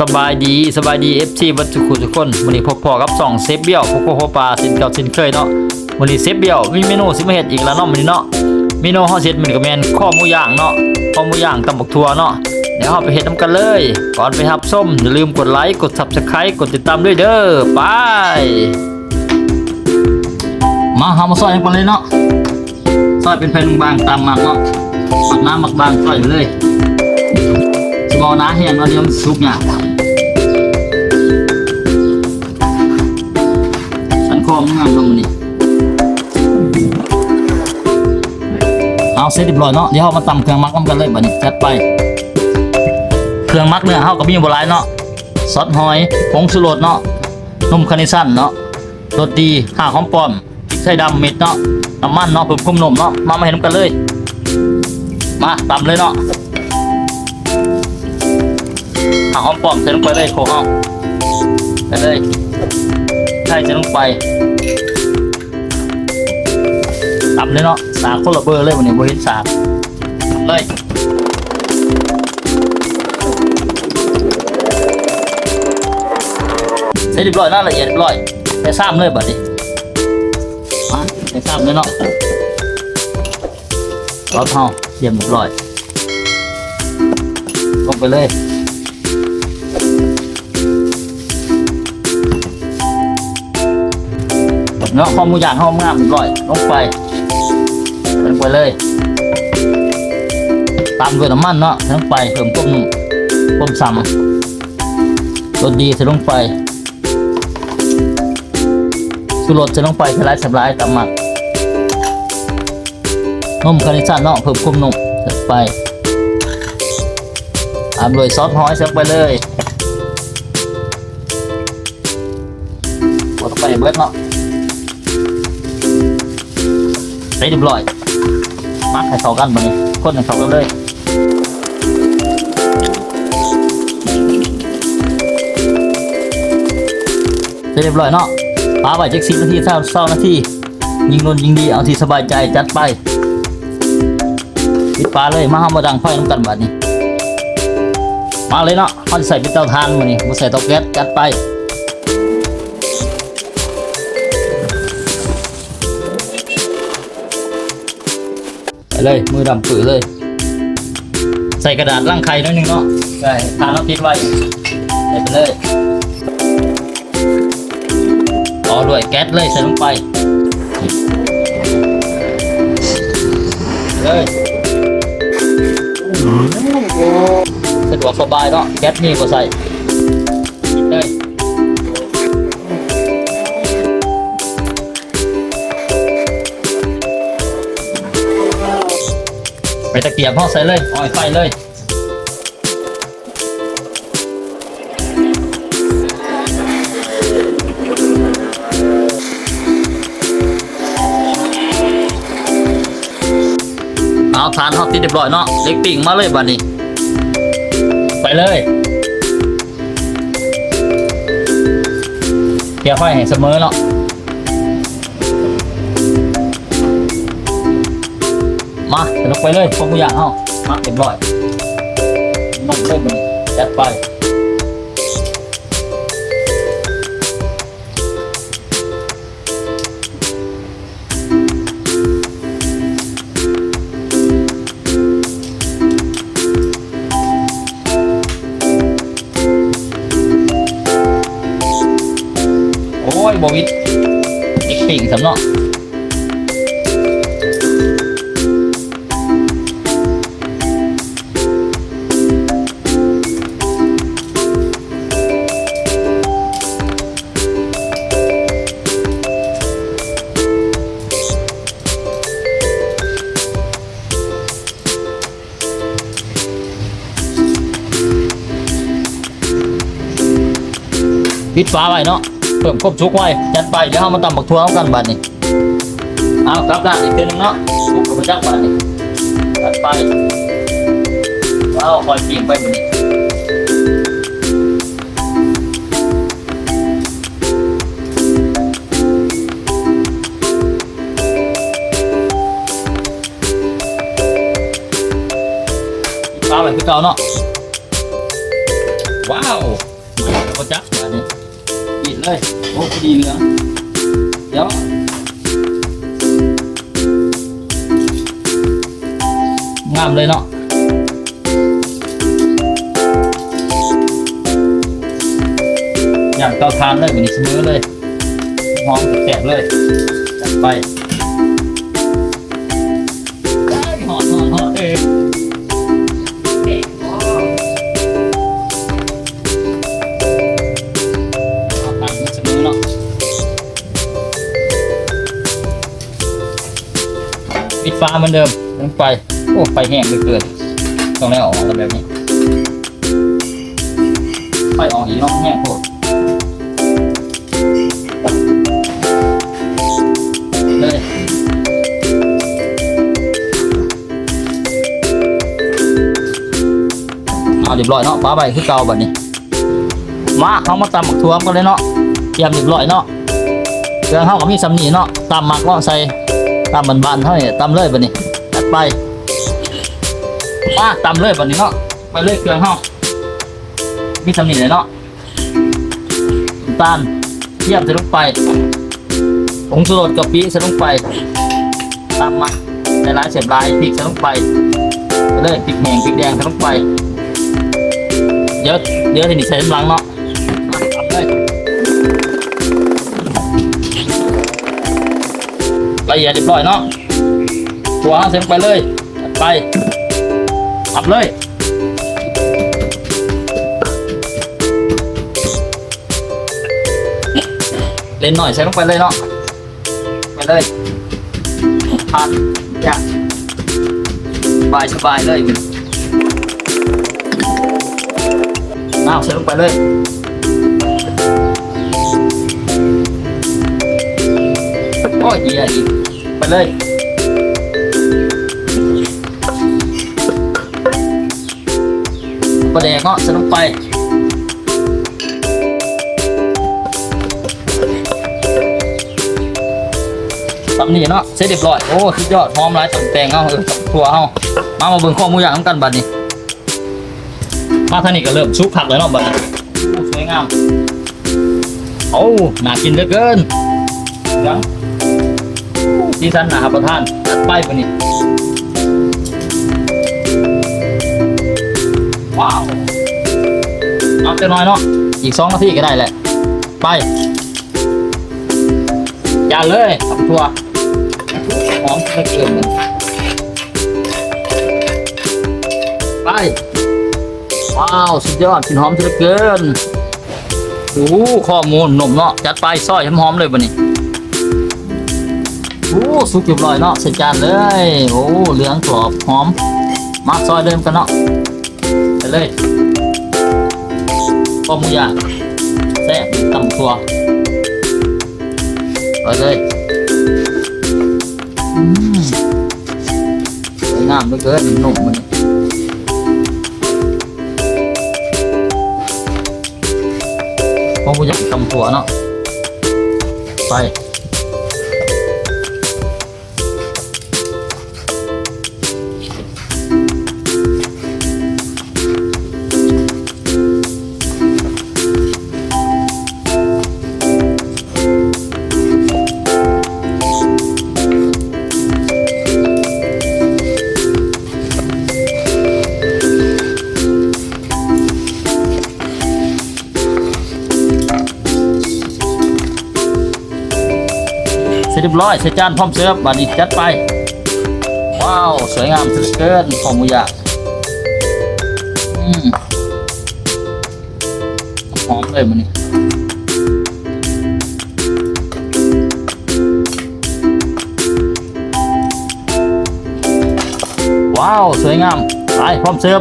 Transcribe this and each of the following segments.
สบายดีสบายดี FC วัตถุคุณทุกคนวันนี้พบพอกับสองเซฟเบี้ยวพบพบปลาสินเก่าสินเคยเนาะวันนี้เซฟเบี้ยวมีเมนูสิมาเฮ็ดอีกแล้วเนาะวันนี้เนาะเมนูเฮาสิเฮ็ดมันก็แมนข้อมูย่างเนาะข้อมูย่างตำบักทัวเนาะเดี๋ยวเฮาไปเฮ็ดนํกันเลย ก่อนไปรับส้มอย่าลืมกดไลค์กด Subscribe กดติดตามด้วยเด้อไปมาเฮามาซอยกันเลยเนาะซอยเป็นแผ่นบางตามหมักเนาะหมักน้ำหมักบางซอยไปเลยสมอน้าแห้งแล้วเดี๋ยวมันสุกเนี่ย คอมงามลงมานี่เอาเสร็จเรียบร้อยเนาะเดี๋ยวเรามาตำเครื่องมักน้ำกันเลยบัดนี้จัดไป เครื่องมักเนี่ยเฮากับมีโบราณเนาะซอสหอยผงชูรสเนาะนมคาเนชั่นเนาะรสดีข่าหอมป้อมพริกไทยดำเม็ดเนาะน้ำมันเนาะเพิ่มคุ้มนมเนาะมามาเห็นน้ำกันเลย มาตำเลยเนาะหาหอมปลอมใส่ลงไปเลยโคเอาไปเลยใช่จะลงไป ตับเลยเนาะสากคนละเบอร์เลยวันนี้บริเห็นสากตับเลยเสร็จเรียบร้อยน่าละเอียดเรียบร้อยไปซ้ำเลยบัดนี้มาไปซ้ำเลยเนาะรอบเฮาเยี่ยมเรียบร้อยลงไปเลยเนาะข้อมูลอย่างห้องงามร่อยลงไป ลงไปเลยตามด้วยน้ำมันเนาะลงไปเพิ่มต้มต้มซ้ำรสดีใส่ลงไปสุรสใส่ลงไปสลายสลายตามหมักนมคานิชันเนาะเพิ่มความนุ่มใส่ไปตามด้วยซอสหอยใส่ไปเลยกดไปเบิดเนาะใส่เรียบร้อย มักให้เข้ากันบัดนี้คนให้เข้ากันเลยเสร็จเรียบร้อยเนาะปาไว้จักสิบนาทีเศร้าเศร้านาทียิงนนยิงดีเอาที่สบายใจจัดไปปิดปลาเลยมาห้ามาดังไฟน้ำกันบัดนี้มาเลยเนาะเขาใส่เป็นเตาถ่านมานี่มาใส่เตาแก๊สจัดไป เลยมือดำปื้อเลย ใส่กระดาษร่างไข่นิดนึงเนาะใช่ทานแล้วติดไว้ใส่ไปเลยต่อด้วยแก๊สเลยใส่ลงไปเลยสะดวกสบายเนาะแก๊สนี่ก็ใส่ปิดเลย ไปตะเกียบห้องใส่เลยอ่อยไฟเลยเอาทานห้องติดเรียบร้อยเนาะเล็กปิ่งมาเลยบัดนี้ ไปเลยเกียร์ไฟให้เสมอเนาะ มาเดี๋ยวลงไปเลยพวกกูอยากเอามาเรียบร้อยนกเล่นมันจัดไปโอ้ยบวิดเอ็กปิ่งสำเนาะ ปิดฝาไว้เนาะเพิ่มควบชุกไว้จัดไปเดี๋ยวเรามาตำบักทั่วเอากันบัดนี้เอากลับด้านอีกทีนึงเนาะชุกกับจักบัดนี้จัดไปเอาคอยปิ่งไปบัดนี้ปิดฝาไว้คือเก่าเนาะว้าวก็จับอันนี้ ปิดเลย โอ้พอดีเหลือง เดี๋ยวงามเลยเนาะอย่างเตาทานเลยวันนี้เสมอเลยหอมแกะเลยจัดไปหอมหอมหอมเองเอ เนาะปิดฟ้าเหมือนเดิมลงไปโอ้ไฟแห้งเกินต้องได้ออกมาแบบนี้ไฟออกอีกเนาะแห้งโคตรเลยเอาเรียบร้อยเนาะป้าใบคือเก่าแบัดนี้มาเขามาตำหมักทั่วกันเลยเนาะ เตรียมเรียบร้อยเนาะเครื่องเขาก็มีสำนีเนาะตำหมักเนาะใส่ตำบานๆเท่านี้ตำเลยบัดนี้จัดไปมาตำเลยบัดนี้เนาะไปเลยเครื่องเฮามีสำนีเลยเนาะน้ำตาลเทียมใส่ลงไปผงชูรสกะปิใส่ลงไปตำมาในร้านเสียบลายพริกใส่ลงไปเลยพริกแห้งพริกแดงใส่ลงไปเดี๋ยวเดี๋ยวทีนี้ใส่น้ำลังเนาะ ละเอียดเรียบร้อยเนาะตัวเฮาใส่ลงไปเลยไปขับเลยเล่นหน่อยใช้ลงไปเลยเนาะไปเลยทานอยากสบายสบายเลยน้าวใส่ลงไปเลยโอ้ยเหี้ยอีก ไปเลยปลาแดกเนาะใส่ลงไปทำนี่เนาะเสร็จเรียบร้อย โอ้สุดยอดหอมหลายตัแตงเอาเออถั่วเอามามาเบิ่งข้อมูลอย่างน้ำกันบัดนี้ มาทานี้ก็เริ่มชุกผักเลยเนาะบัดนี้สวยงาม โอ้น่ากินเหลือเกินยัง ดีสันนะครับประทานจัดไปบัดนี้ว้าวเอาจะน้อยเนาะอีกสองนาทีก็ได้แหละ ไปอย่าเลยทำตัวหอมไม่เกินไป ว้าว สุดยอดกลินหอมเหลือเกินโอ้ข้อมูลหนุ่มเนาะจัดไปซอยหอมๆเลยบันนี้ โอ้สุกเรียบร้อยเนาะใส่จานเลย โอ้เหลืองกรอบหอม มาซอยเดิมกันเนาะไปเลยข้อมูลยาแซ่บตำตัวไปเลยอืมสวยงามเหลือเกินหนุ่มมันข้อมูลยากตำตัวเนาะไป รียบร้อยใส่จานพร้อมเสิร์ฟบัดนี้จัดไป ว้าว สวยงามเหลือเกินข้อมูลยากอืมหอมเลยมันนี่ว้าว สวยงาม ไป พร้อมเสิร์ฟ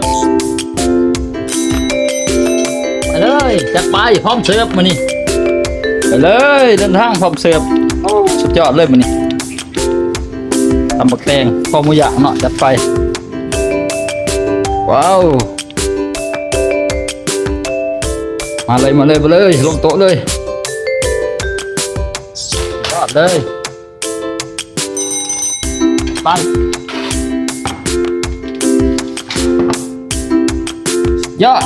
ไปเลยจัดไป พร้อมเสิร์ฟมานี่ไปเลยเดินทางพร้อมเสิร์ฟ ยอดเลยมานี่ตำบักแตงข้อมูยางเนาะจัดไปว้าว มาเลยมาเลยมาเลยลงโต๊ะเลยยอดเลยไปยอด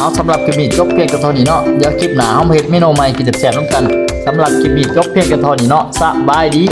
เอาสำหรับคลิปนี้จบเพียงกระเท่านี้เนาะเดี๋ยวคลิปหน้าเฮามาเฮ็ดเมนูใหม่กินแซ่บๆร่วมกันสำหรับคลิปนี้จบเพียงกระเท่านี้เนาะสบายดี